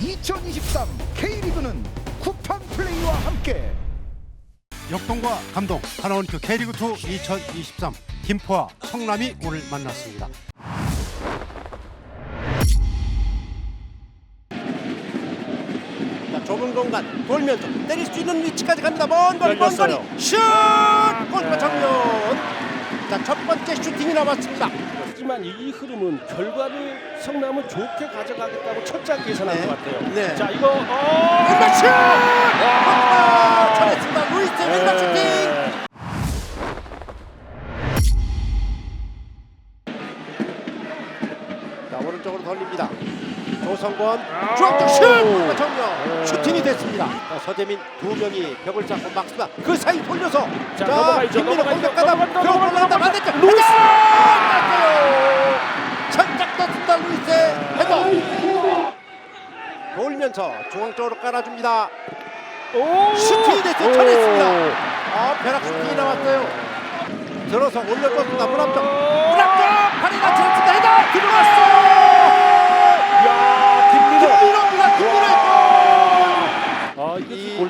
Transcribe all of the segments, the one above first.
2023 K리그는 쿠팡 플레이와 함께 역동과 감동 하나원큐 K리그2 2023 김포와 성남이 오늘 만났습니다. 자, 좁은 공간 돌면서 때릴 수 있는 위치까지 갑니다. 먼 거리 먼 거리 열렸어요. 슛! 골키퍼 정면. 자, 첫 번째 슈팅이 나왔습니다. 하지만 이 흐름은 결과를 성남은 좋게 가져가겠다고 철저하게 계산한 네. 것 같아요. 네. 자 이거 어! 왼발 슛! 와! 골키퍼 잘했습니다. 루이스 왼발 슈팅. 네. 자, 오른쪽으로 돌립니다. 조성권. 중앙쪽 슛! 슈팅이 됐습니다. 자, 서재민 두 명이 벽을 잡고 막습니다. 그 사이 돌려서 자, 넘어가야죠. 김민호 넘어가야죠. 공격가다 넘어간다, 올라간다. 반대쪽 루이스! 맞아요. 천장 떴습니다 루이스의 헤더 돌면서 중앙 쪽으로 깔아줍니다. 오! 슈팅이 됐어요. 오. 쳐냈습니다. 아 벼락 슈팅이 나왔어요. 들어서 올려줬습니다. 문 앞쪽 문 앞쪽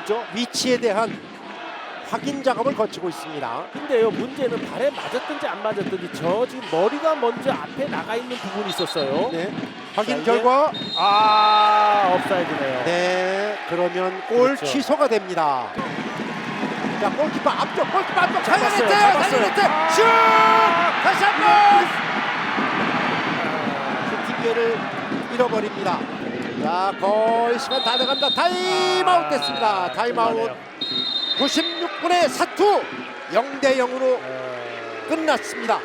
아 골죠? 위치에 대한 확인 작업을 거치고 있습니다. 근데요 문제는 발에 맞았든지 안 맞았든지 저 지금 머리가 먼저 앞에 나가 있는 부분이 있었어요. 네. 확인 자, 이게- 결과 아 업사이드네요. 네 그러면 골 그렇죠. 취소가 됩니다. 자 골키퍼 앞쪽 골키퍼 앞쪽 잡았어요, 살려냈어요. 잡았어요. 살려냈어요. 슛! 다시 한번 슈팅 기회를 잃어버립니다. 자 거의 시간 다 돼갑니다. 타임아웃 됐습니다. 타임아웃 96분의 사투 0대 0으로 어, 끝났습니다.